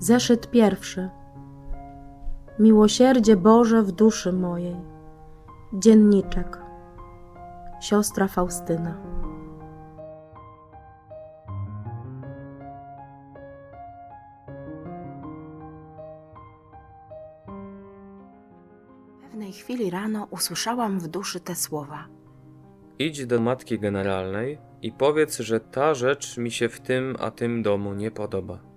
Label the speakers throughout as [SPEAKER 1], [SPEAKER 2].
[SPEAKER 1] Zeszyt pierwszy. Miłosierdzie Boże w duszy mojej. Dzienniczek. Siostra Faustyna. Pewnej chwili rano usłyszałam w duszy te słowa.
[SPEAKER 2] Idź do matki generalnej i powiedz, że ta rzecz mi się w tym a tym domu nie podoba.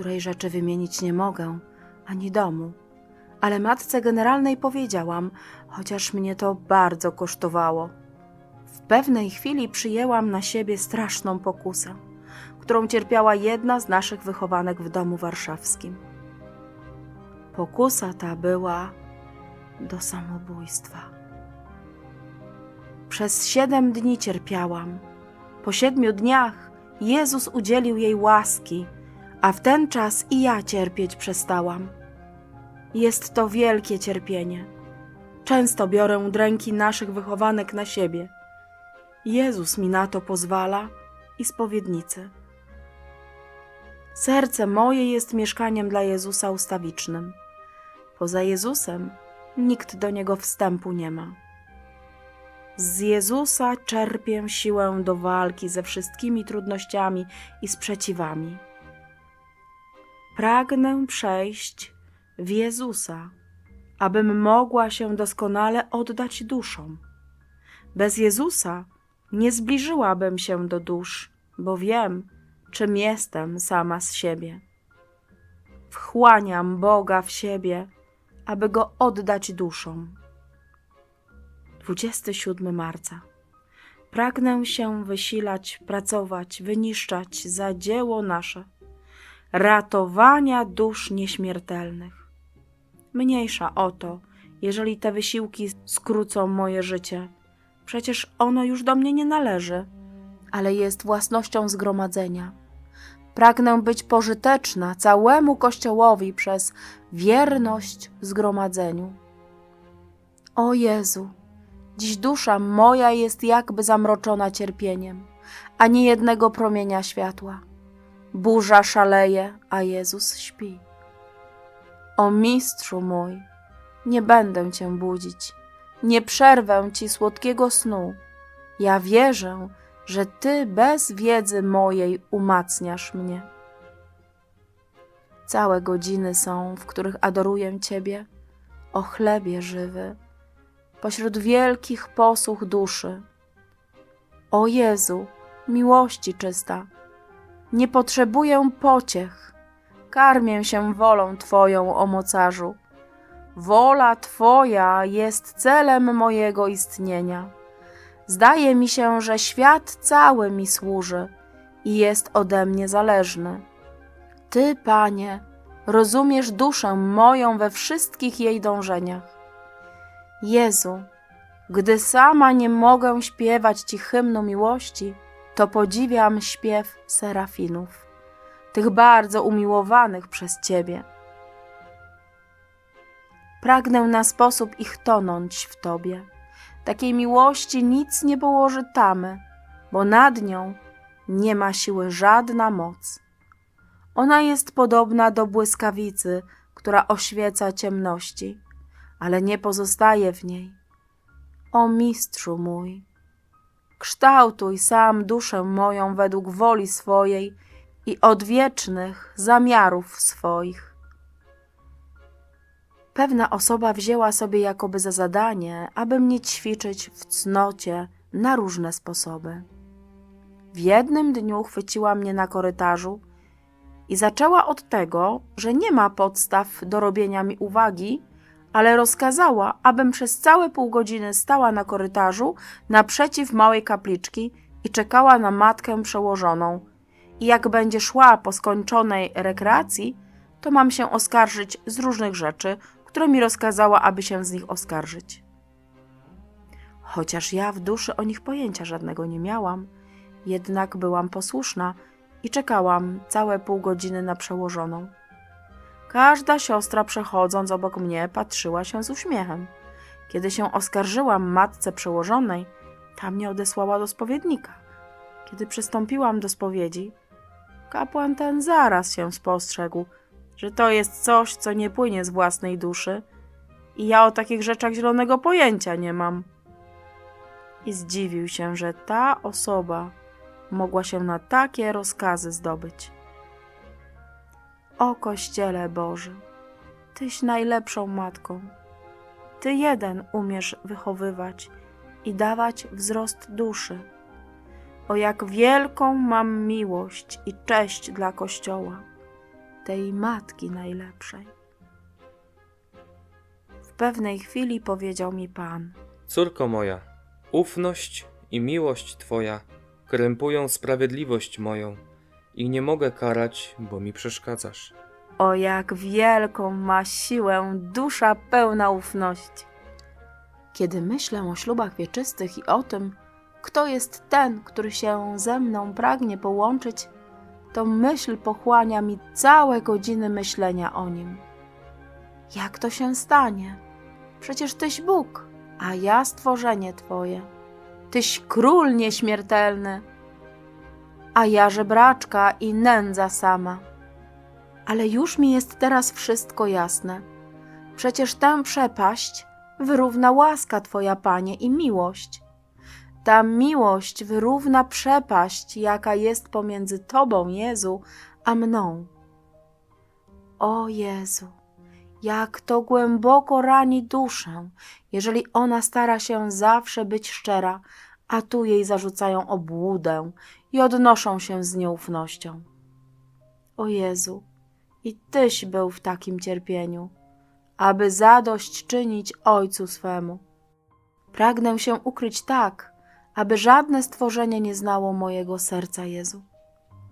[SPEAKER 1] Której rzeczy wymienić nie mogę, ani domu. Ale matce generalnej powiedziałam, chociaż mnie to bardzo kosztowało. W pewnej chwili przyjęłam na siebie straszną pokusę, którą cierpiała jedna z naszych wychowanek w domu warszawskim. Pokusa ta była do samobójstwa. Przez siedem dni cierpiałam. Po siedmiu dniach Jezus udzielił jej łaski, a w ten czas i ja cierpieć przestałam. Jest to wielkie cierpienie. Często biorę dręki naszych wychowanek na siebie. Jezus mi na to pozwala i spowiednicy. Serce moje jest mieszkaniem dla Jezusa ustawicznym. Poza Jezusem nikt do niego wstępu nie ma. Z Jezusa czerpię siłę do walki ze wszystkimi trudnościami i sprzeciwami. Pragnę przejść w Jezusa, abym mogła się doskonale oddać duszom. Bez Jezusa nie zbliżyłabym się do dusz, bo wiem, czym jestem sama z siebie. Wchłaniam Boga w siebie, aby go oddać duszom. 27 marca. Pragnę się wysilać, pracować, wyniszczać za dzieło nasze ratowania dusz nieśmiertelnych. Mniejsza o to, jeżeli te wysiłki skrócą moje życie. Przecież ono już do mnie nie należy, ale jest własnością zgromadzenia. Pragnę być pożyteczna całemu Kościołowi przez wierność zgromadzeniu. O Jezu, dziś dusza moja jest jakby zamroczona cierpieniem, a nie jednego promienia światła. Burza szaleje, a Jezus śpi. O mistrzu mój, nie będę cię budzić, nie przerwę ci słodkiego snu. Ja wierzę, że ty bez wiedzy mojej umacniasz mnie. Całe godziny są, w których adoruję Ciebie, o chlebie żywy, pośród wielkich posłuch duszy. O Jezu, miłości czysta, nie potrzebuję pociech. Karmię się wolą Twoją, o mocarzu. Wola Twoja jest celem mojego istnienia. Zdaje mi się, że świat cały mi służy i jest ode mnie zależny. Ty, Panie, rozumiesz duszę moją we wszystkich jej dążeniach. Jezu, gdy sama nie mogę śpiewać Ci hymnu miłości, to podziwiam śpiew serafinów, tych bardzo umiłowanych przez Ciebie. Pragnę na sposób ich tonąć w Tobie. Takiej miłości nic nie położy tamy, bo nad nią nie ma siły żadna moc. Ona jest podobna do błyskawicy, która oświeca ciemności, ale nie pozostaje w niej. O mistrzu mój, kształtuj sam duszę moją według woli swojej i odwiecznych zamiarów swoich. Pewna osoba wzięła sobie jakoby za zadanie, aby mnie ćwiczyć w cnocie na różne sposoby. W jednym dniu chwyciła mnie na korytarzu i zaczęła od tego, że nie ma podstaw do robienia mi uwagi, ale rozkazała, abym przez całe pół godziny stała na korytarzu naprzeciw małej kapliczki i czekała na matkę przełożoną. I jak będzie szła po skończonej rekreacji, to mam się oskarżyć z różnych rzeczy, które mi rozkazała, aby się z nich oskarżyć. Chociaż ja w duszy o nich pojęcia żadnego nie miałam, jednak byłam posłuszna i czekałam całe pół godziny na przełożoną. Każda siostra przechodząc obok mnie patrzyła się z uśmiechem. Kiedy się oskarżyłam matce przełożonej, ta mnie odesłała do spowiednika. Kiedy przystąpiłam do spowiedzi, kapłan ten zaraz się spostrzegł, że to jest coś, co nie płynie z własnej duszy i ja o takich rzeczach zielonego pojęcia nie mam. I zdziwił się, że ta osoba mogła się na takie rozkazy zdobyć. O Kościele Boży, Tyś najlepszą matką. Ty jeden umiesz wychowywać i dawać wzrost duszy. O jak wielką mam miłość i cześć dla Kościoła, tej matki najlepszej. W pewnej chwili powiedział mi Pan:
[SPEAKER 2] Córko moja, ufność i miłość Twoja krępują sprawiedliwość moją i nie mogę karać, bo mi przeszkadzasz.
[SPEAKER 1] O jak wielką ma siłę dusza pełna ufności. Kiedy myślę o ślubach wieczystych i o tym, kto jest ten, który się ze mną pragnie połączyć, to myśl pochłania mi całe godziny myślenia o nim. Jak to się stanie? Przecież Tyś Bóg, a ja stworzenie Twoje. Tyś król nieśmiertelny, a ja żebraczka i nędza sama. Ale już mi jest teraz wszystko jasne. Przecież tę przepaść wyrówna łaska Twoja, Panie, i miłość. Ta miłość wyrówna przepaść, jaka jest pomiędzy Tobą, Jezu, a mną. O Jezu, jak to głęboko rani duszę, jeżeli ona stara się zawsze być szczera, a tu jej zarzucają obłudę i odnoszą się z nieufnością. O Jezu, i Tyś był w takim cierpieniu, aby zadość czynić Ojcu swemu. Pragnę się ukryć tak, aby żadne stworzenie nie znało mojego serca, Jezu.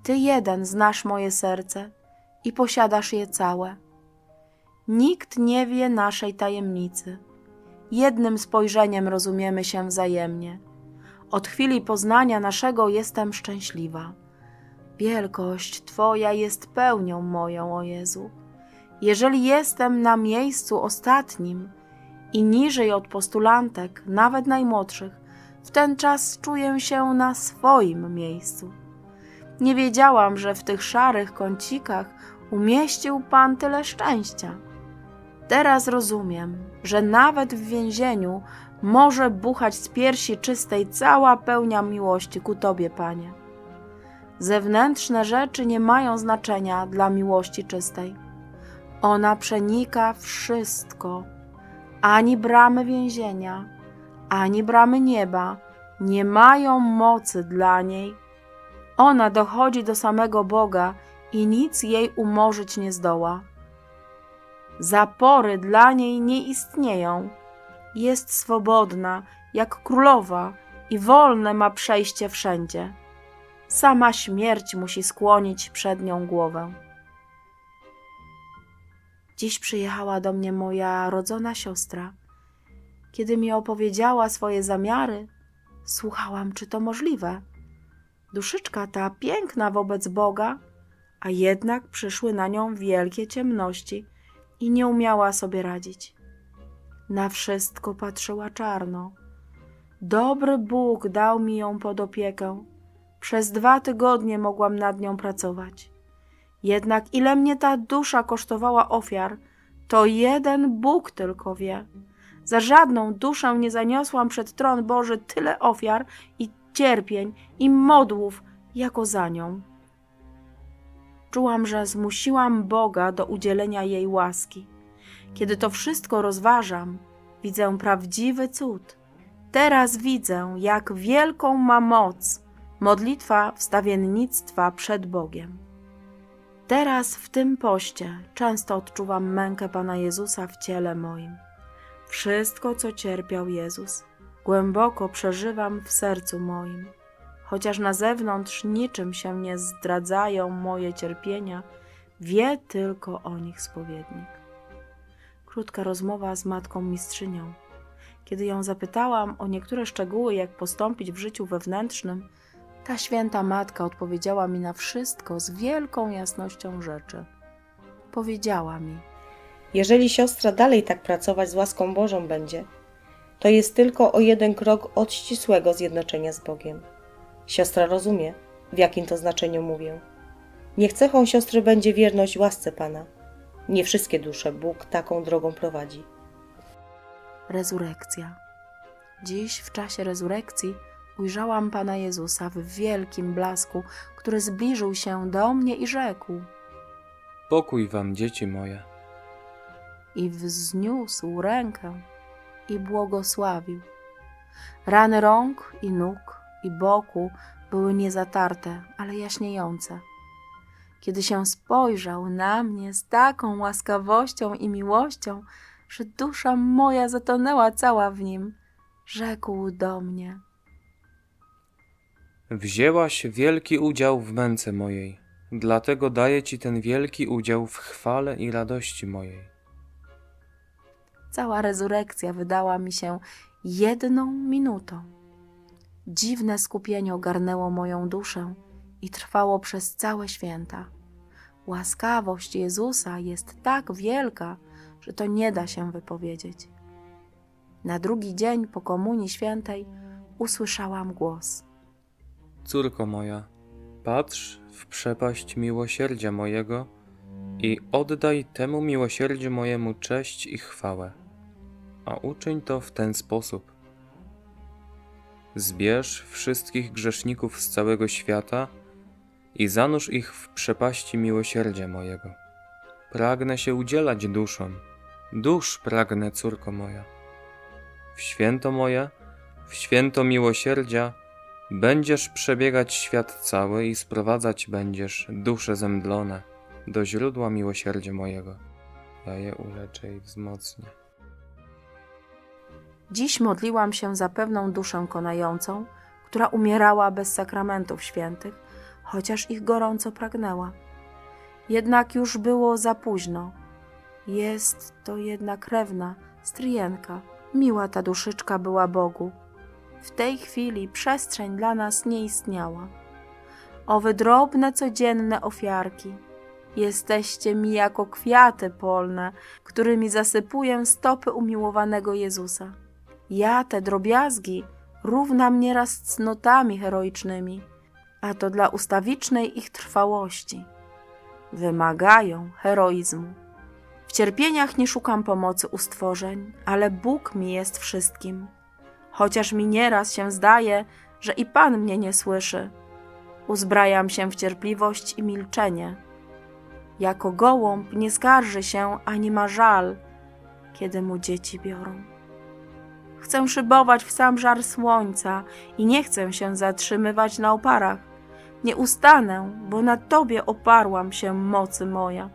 [SPEAKER 1] Ty jeden znasz moje serce i posiadasz je całe. Nikt nie wie naszej tajemnicy. Jednym spojrzeniem rozumiemy się wzajemnie. Od chwili poznania naszego jestem szczęśliwa. Wielkość Twoja jest pełnią moją, o Jezu. Jeżeli jestem na miejscu ostatnim i niżej od postulantek, nawet najmłodszych, w ten czas czuję się na swoim miejscu. Nie wiedziałam, że w tych szarych kącikach umieścił Pan tyle szczęścia. Teraz rozumiem, że nawet w więzieniu może buchać z piersi czystej cała pełnia miłości ku Tobie, Panie. Zewnętrzne rzeczy nie mają znaczenia dla miłości czystej. Ona przenika wszystko. Ani bramy więzienia, ani bramy nieba nie mają mocy dla niej. Ona dochodzi do samego Boga i nic jej umorzyć nie zdoła. Zapory dla niej nie istnieją. Jest swobodna, jak królowa, i wolne ma przejście wszędzie. Sama śmierć musi skłonić przed nią głowę. Dziś przyjechała do mnie moja rodzona siostra. Kiedy mi opowiedziała swoje zamiary, słuchałam, czy to możliwe. Duszyczka ta piękna wobec Boga, a jednak przyszły na nią wielkie ciemności i nie umiała sobie radzić. Na wszystko patrzyła czarno. Dobry Bóg dał mi ją pod opiekę. Przez dwa tygodnie mogłam nad nią pracować. Jednak ile mnie ta dusza kosztowała ofiar, to jeden Bóg tylko wie. Za żadną duszę nie zaniosłam przed tron Boży tyle ofiar i cierpień i modłów, jako za nią. Czułam, że zmusiłam Boga do udzielenia jej łaski. Kiedy to wszystko rozważam, widzę prawdziwy cud. Teraz widzę, jak wielką ma moc modlitwa wstawiennictwa przed Bogiem. Teraz w tym poście często odczuwam mękę Pana Jezusa w ciele moim. Wszystko, co cierpiał Jezus, głęboko przeżywam w sercu moim. Chociaż na zewnątrz niczym się nie zdradzają moje cierpienia, wie tylko o nich spowiednik. Krótka rozmowa z matką mistrzynią. Kiedy ją zapytałam o niektóre szczegóły, jak postąpić w życiu wewnętrznym, ta święta matka odpowiedziała mi na wszystko z wielką jasnością rzeczy. Powiedziała mi:
[SPEAKER 3] Jeżeli siostra dalej tak pracować z łaską Bożą będzie, to jest tylko o jeden krok od ścisłego zjednoczenia z Bogiem. Siostra rozumie, w jakim to znaczeniu mówię. Niech cechą siostry będzie wierność łasce Pana, Nie wszystkie dusze Bóg taką drogą prowadzi.
[SPEAKER 1] Rezurekcja. Dziś w czasie rezurekcji ujrzałam Pana Jezusa w wielkim blasku, który zbliżył się do mnie i rzekł,
[SPEAKER 2] Pokój wam, dzieci moje.
[SPEAKER 1] i wzniósł rękę i błogosławił. Rany rąk i nóg i boku były niezatarte, ale jaśniejące. Kiedy się spojrzał na mnie z taką łaskawością i miłością, że dusza moja zatonęła cała w nim, rzekł do mnie:
[SPEAKER 2] Wzięłaś wielki udział w męce mojej, dlatego daję ci ten wielki udział w chwale i radości mojej.
[SPEAKER 1] Cała rezurekcja wydała mi się jedną minutą. Dziwne skupienie ogarnęło moją duszę i trwało przez całe święta. Łaskawość Jezusa jest tak wielka, że to nie da się wypowiedzieć. Na drugi dzień po Komunii Świętej usłyszałam głos.
[SPEAKER 2] Córko moja, patrz w przepaść miłosierdzia mojego i oddaj temu miłosierdziu mojemu cześć i chwałę. A uczyń to w ten sposób. Zbierz wszystkich grzeszników z całego świata i zanurz ich w przepaści miłosierdzia mojego. Pragnę się udzielać duszom, dusz pragnę, córko moja. W święto moje, w święto miłosierdzia, Będziesz przebiegać świat cały i sprowadzać będziesz dusze zemdlone do źródła miłosierdzia mojego. Ja je uleczę i wzmocnię.
[SPEAKER 1] Dziś modliłam się za pewną duszę konającą, która umierała bez sakramentów świętych, chociaż ich gorąco pragnęła. Jednak już było za późno. Jest to jedna krewna, stryjenka. Miła ta duszyczka była Bogu. W tej chwili przestrzeń dla nas nie istniała. Owe drobne, codzienne ofiarki. Jesteście mi jako kwiaty polne, którymi zasypuję stopy umiłowanego Jezusa. Ja te drobiazgi równam nieraz cnotami heroicznymi, a to dla ustawicznej ich trwałości. Wymagają heroizmu. W cierpieniach nie szukam pomocy u stworzeń, ale Bóg mi jest wszystkim. Chociaż mi nieraz się zdaje, że i Pan mnie nie słyszy. Uzbrajam się w cierpliwość i milczenie. Jako gołąb nie skarży się ani ma żal, kiedy mu dzieci biorą. Chcę szybować w sam żar słońca i nie chcę się zatrzymywać na oparach. Nie ustanę, bo na Tobie oparłam się mocy moja.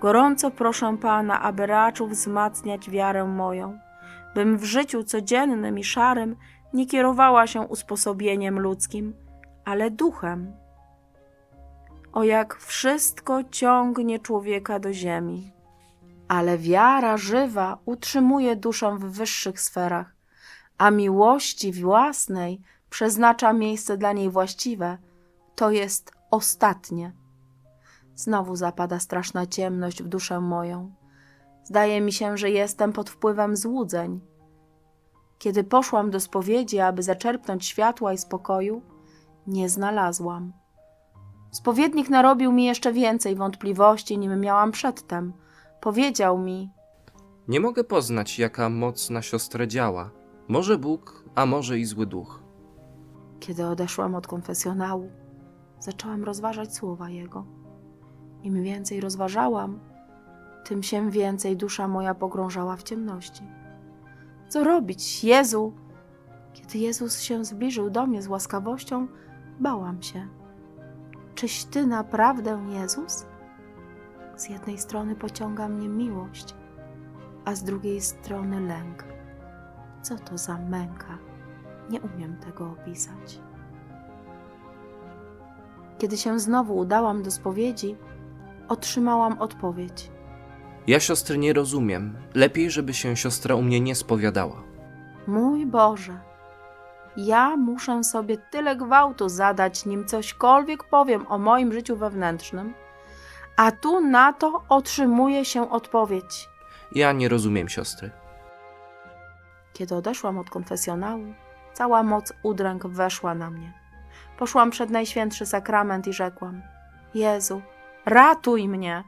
[SPEAKER 1] Gorąco proszę Pana, aby raczył wzmacniać wiarę moją, bym w życiu codziennym i szarym nie kierowała się usposobieniem ludzkim, ale duchem. O jak wszystko ciągnie człowieka do ziemi ale wiara żywa utrzymuje duszę w wyższych sferach, a miłości własnej przeznacza miejsce dla niej właściwe, to jest ostatnie. Znowu zapada straszna ciemność w duszę moją. Zdaje mi się, że jestem pod wpływem złudzeń. Kiedy poszłam do spowiedzi, aby zaczerpnąć światła i spokoju, nie znalazłam. Spowiednik narobił mi jeszcze więcej wątpliwości, nim miałam przedtem – powiedział mi:
[SPEAKER 4] Nie mogę poznać, jaka moc na siostrę działa. Może Bóg, a może i zły duch.
[SPEAKER 1] Kiedy odeszłam od konfesjonału, zaczęłam rozważać słowa jego. Im więcej rozważałam, tym się więcej dusza moja pogrążała w ciemności. Co robić, Jezu? Kiedy Jezus się zbliżył do mnie z łaskawością, bałam się. Czyś ty naprawdę Jezus? Z jednej strony pociąga mnie miłość, a z drugiej strony lęk. Co to za męka? Nie umiem tego opisać. Kiedy się znowu udałam do spowiedzi, otrzymałam odpowiedź.
[SPEAKER 4] Ja siostry nie rozumiem. Lepiej, żeby się siostra u mnie nie spowiadała.
[SPEAKER 1] Mój Boże, ja muszę sobie tyle gwałtu zadać, nim cośkolwiek powiem o moim życiu wewnętrznym, a tu na to otrzymuje się odpowiedź.
[SPEAKER 4] Ja nie rozumiem siostry.
[SPEAKER 1] Kiedy odeszłam od konfesjonału, cała moc udręk weszła na mnie. Poszłam przed Najświętszy Sakrament i rzekłam: Jezu, ratuj mnie!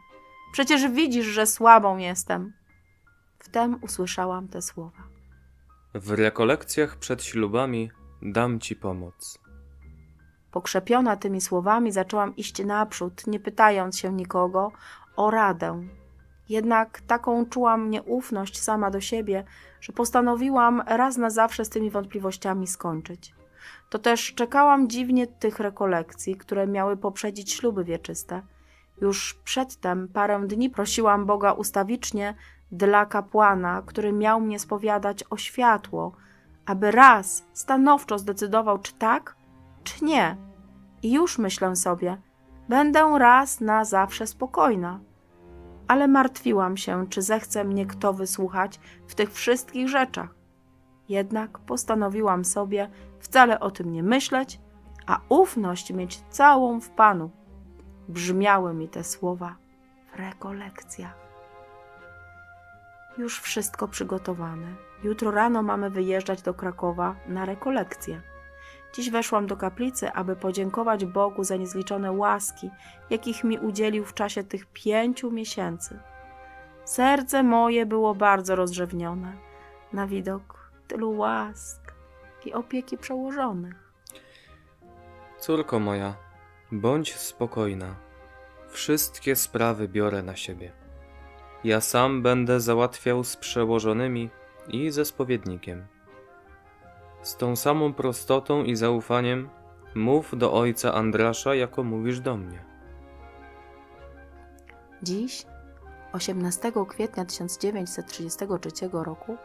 [SPEAKER 1] Przecież widzisz, że słabą jestem. Wtem usłyszałam te słowa.
[SPEAKER 2] W rekolekcjach przed ślubami dam ci pomoc.
[SPEAKER 1] Pokrzepiona tymi słowami zaczęłam iść naprzód, nie pytając się nikogo o radę. Jednak taką czułam nieufność sama do siebie, że postanowiłam raz na zawsze z tymi wątpliwościami skończyć. To też czekałam dziwnie tych rekolekcji, które miały poprzedzić śluby wieczyste. Już przedtem parę dni prosiłam Boga ustawicznie dla kapłana, który miał mnie spowiadać o światło, aby raz stanowczo zdecydował, czy tak, czy nie. I już myślę sobie, będę raz na zawsze spokojna. Ale martwiłam się, czy zechce mnie kto wysłuchać w tych wszystkich rzeczach. Jednak postanowiłam sobie wcale o tym nie myśleć, a ufność mieć całą w Panu. Brzmiały mi te słowa w rekolekcjach. Już wszystko przygotowane. Jutro rano mamy wyjeżdżać do Krakowa na rekolekcję. Dziś weszłam do kaplicy, aby podziękować Bogu za niezliczone łaski, jakich mi udzielił w czasie tych pięciu miesięcy. Serce moje było bardzo rozrzewnione na widok tylu łask i opieki przełożonych.
[SPEAKER 2] Córko moja, bądź spokojna. Wszystkie sprawy biorę na siebie. Ja sam będę załatwiał z przełożonymi i ze spowiednikiem. Z tą samą prostotą i zaufaniem mów do ojca Andrasza, jako mówisz do mnie.
[SPEAKER 1] Dziś, 18 kwietnia 1933 roku,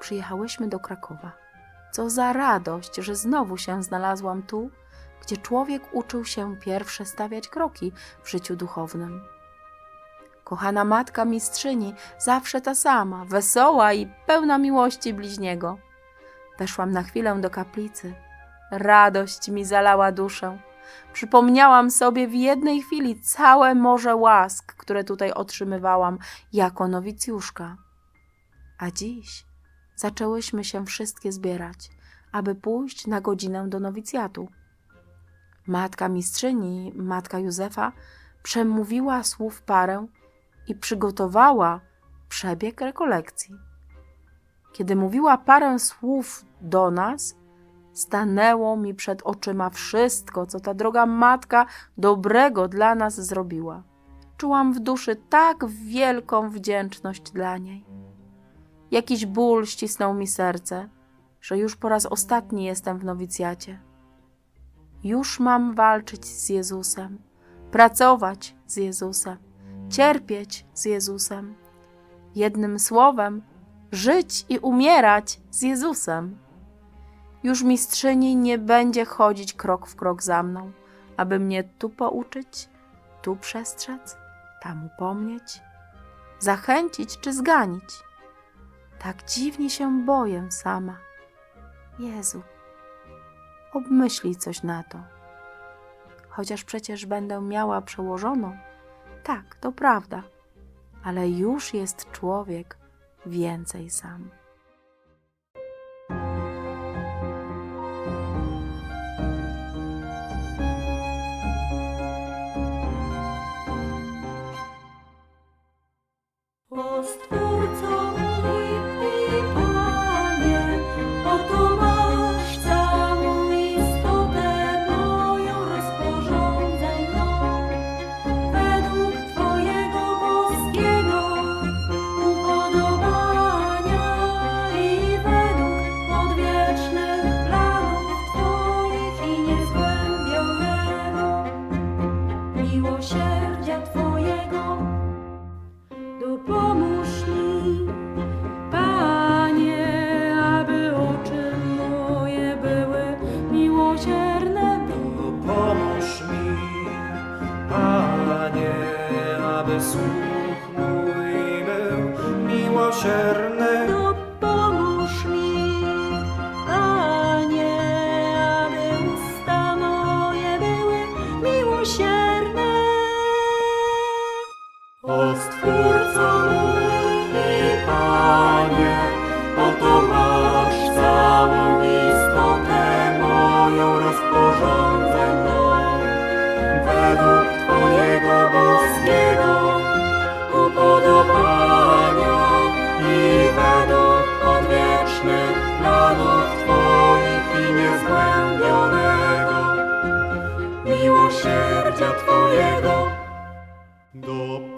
[SPEAKER 1] przyjechałyśmy do Krakowa. Co za radość, że znowu się znalazłam tu, gdzie człowiek uczył się pierwsze stawiać kroki w życiu duchownym. Kochana matka mistrzyni, zawsze ta sama, wesoła i pełna miłości bliźniego. Weszłam na chwilę do kaplicy. Radość mi zalała duszę. Przypomniałam sobie w jednej chwili całe morze łask, które tutaj otrzymywałam jako nowicjuszka. A dziś zaczęłyśmy się wszystkie zbierać, aby pójść na godzinę do nowicjatu. Matka mistrzyni, matka Józefa, przemówiła słów parę i przygotowała przebieg rekolekcji. Kiedy mówiła parę słów do nas, stanęło mi przed oczyma wszystko, co ta droga matka dobrego dla nas zrobiła. Czułam w duszy tak wielką wdzięczność dla niej. Jakiś ból ścisnął mi serce, że już po raz ostatni jestem w nowicjacie. Już mam walczyć z Jezusem, pracować z Jezusem, cierpieć z Jezusem. Jednym słowem, żyć i umierać z Jezusem. Już mistrzyni nie będzie chodzić krok w krok za mną, aby mnie tu pouczyć, tu przestrzec, tam upomnieć, zachęcić czy zganić. Tak dziwnie się boję sama. Jezu, obmyślij coś na to. Chociaż przecież będę miała przełożoną, tak, to prawda, ale już jest człowiek więcej sam.
[SPEAKER 5] Do